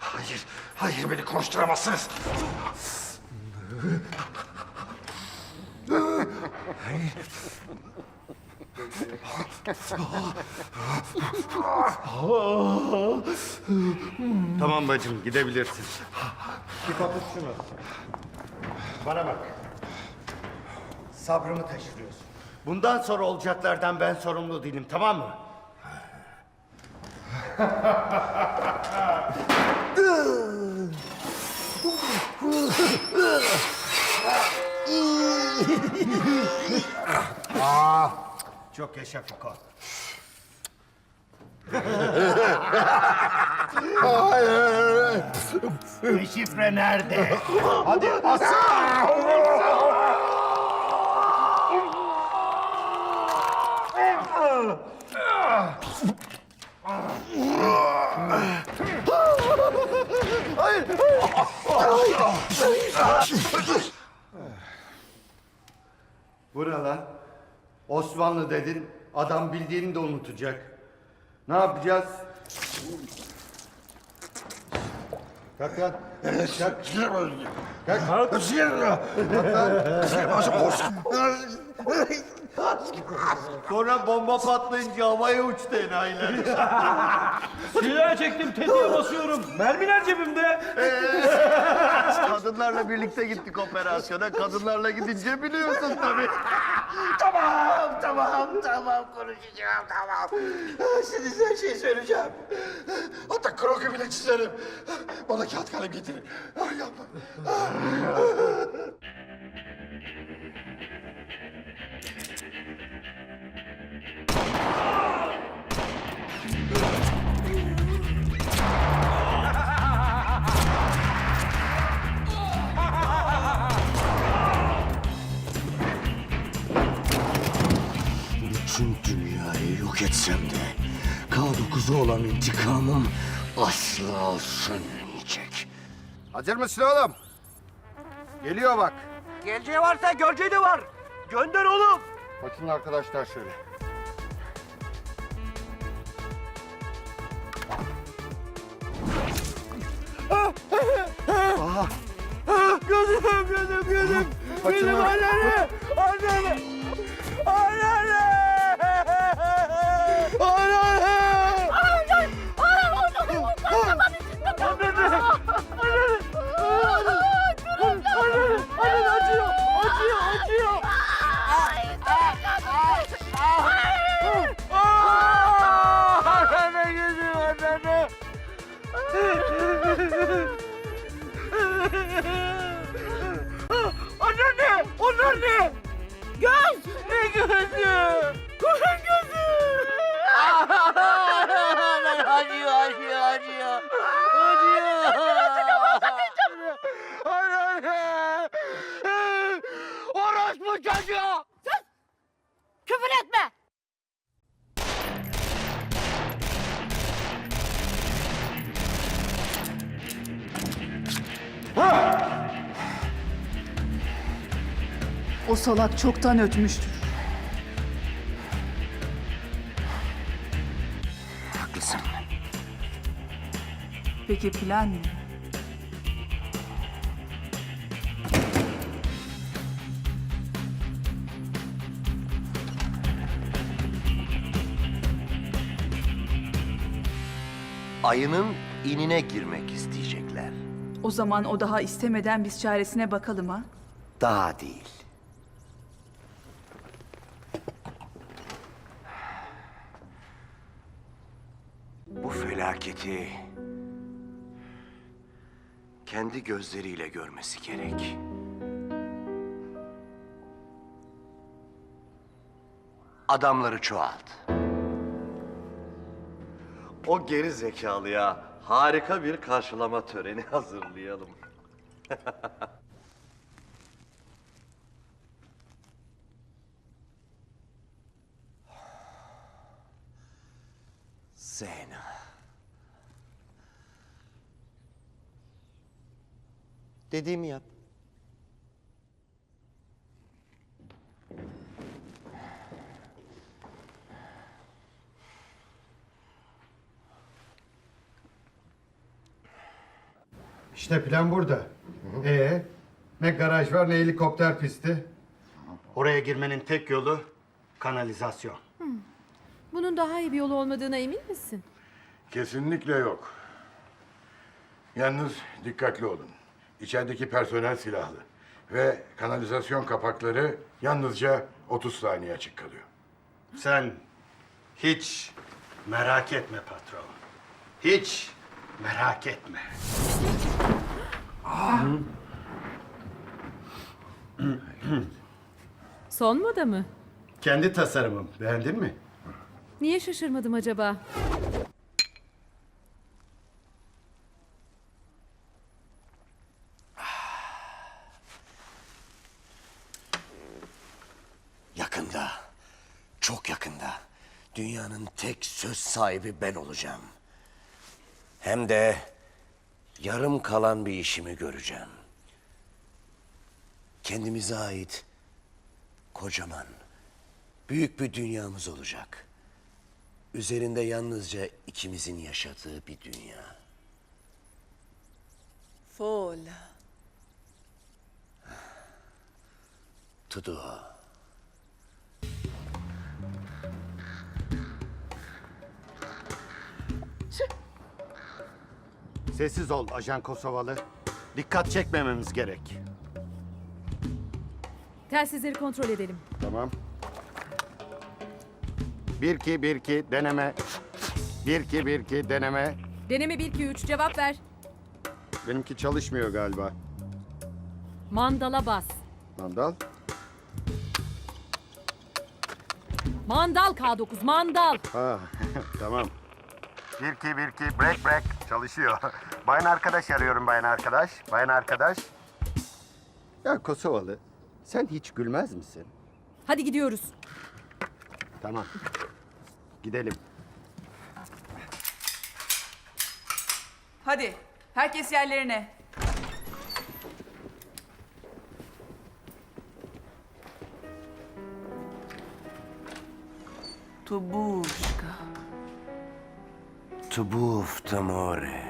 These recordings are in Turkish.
Hayır, hayır beni konuşturamazsınız. Tamam bacım gidebilirsin. Bir kaput şunu. Bana bak. Sabrımı taşırıyorsun. Bundan sonra olacaklardan ben sorumlu değilim tamam mı? Aa, çok yaşa Fiko. Şifre nerede? Hadi asıl! Buralar Osmanlı dedin, adam bildiğini de unutacak. Ne yapacağız? Kalk lan. Kalk. Kalk. Sonra bomba patlayınca havaya uçtu enayiler. Silahı çektim tetiğe basıyorum. Mermiler cebimde. Kadınlarla birlikte gittik operasyona. Kadınlarla gidince biliyorsun tabii. tamam, tamam, tamam konuşacağım, tamam. Şimdi size her şeyi söyleyeceğim. Hatta kroki bile çizerim. Bana kağıt kalem getirin. Ay yapma. Etsem de K9'u olan intikamım asla sönmeyecek. Hazır mısın oğlum? Geliyor bak. Geleceği varsa göreceği de var. Gönder oğlum. Bakın arkadaşlar şöyle. Gözüm gözüm gözüm. Benim annemi. Annemi. Annemi. Annemi. Ne? O salak çoktan ötmüştür. Haklısın. Peki plan ne? Ayının inine girmek isteyecekler. O zaman o daha istemeden biz çaresine bakalım ha. Daha değil. Bu felaketi kendi gözleriyle görmesi gerek. Adamları çoğalt. O geri zekalıya harika bir karşılama töreni hazırlayalım. Zeyna. Dediğimi yap. İşte plan burada. Ee, ne garaj var ne helikopter pisti. Oraya girmenin tek yolu kanalizasyon. Bunun daha iyi bir yolu olmadığına emin misin? Kesinlikle yok. Yalnız dikkatli olun. İçerideki personel silahlı. Ve kanalizasyon kapakları yalnızca 30 saniye açık kalıyor. Sen hiç merak etme patron. Hiç merak etme. Son moda mı? Kendi tasarımım. Beğendin mi? Niye şaşırmadım acaba? Dünyanın tek söz sahibi ben olacağım. Hem de yarım kalan bir işimi göreceğim. Kendimize ait kocaman, büyük bir dünyamız olacak. Üzerinde yalnızca ikimizin yaşadığı bir dünya. Fola. Tudu. Sessiz ol ajan Kosovalı. Dikkat çekmememiz gerek. Telsizleri kontrol edelim. Tamam. Bir iki bir iki deneme. Bir iki bir iki deneme. Deneme 1 2 3 cevap ver. Benimki çalışmıyor galiba. Mandala bas. Mandal. Mandal K9 mandal. Ha tamam. Bir iki bir iki break break çalışıyor. Bayan arkadaş arıyorum bayan arkadaş. Bayan arkadaş. Ya Kosovalı sen hiç gülmez misin? Hadi gidiyoruz. Tamam. Gidelim. Hadi herkes yerlerine. Tubuşka. Tubuf tamore.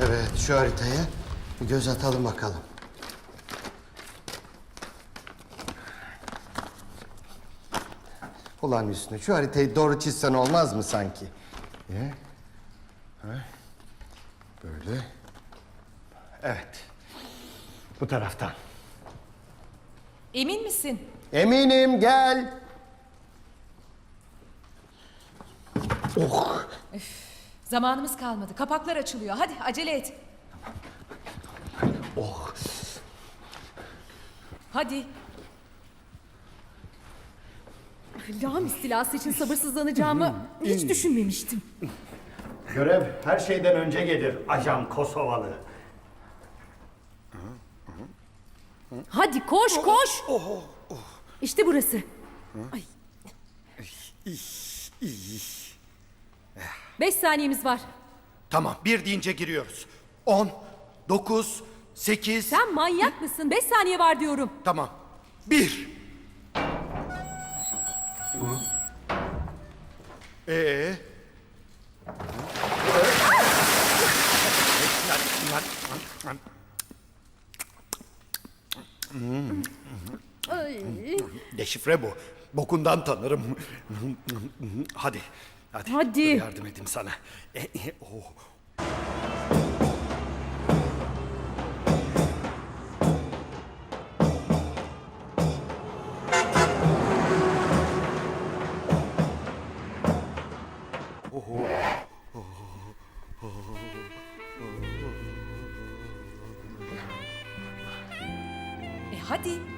Evet, şu haritaya bir göz atalım bakalım. Ulan Hüsnü, şu haritayı doğru çizsen olmaz mı sanki? Ne? Ha? Böyle. Evet. Bu taraftan. Emin misin? Eminim, gel. Zamanımız kalmadı. Kapaklar açılıyor. Hadi acele et. Oh. Hadi. Lağım istilası için sabırsızlanacağımı hiç düşünmemiştim. Görev her şeyden önce gelir ajan Kosovalı. Hadi koş koş. İşte burası. Ay. Beş saniyemiz var. Tamam, bir deyince giriyoruz. On, dokuz, sekiz... Sen manyak mısın? Beş saniye var diyorum. Tamam. Bir. Ee? Deşifre bu. Bokundan tanırım. Hadi. Hadi. Hadi. dur Yardım edeyim sana. E, e, oh. E hadi.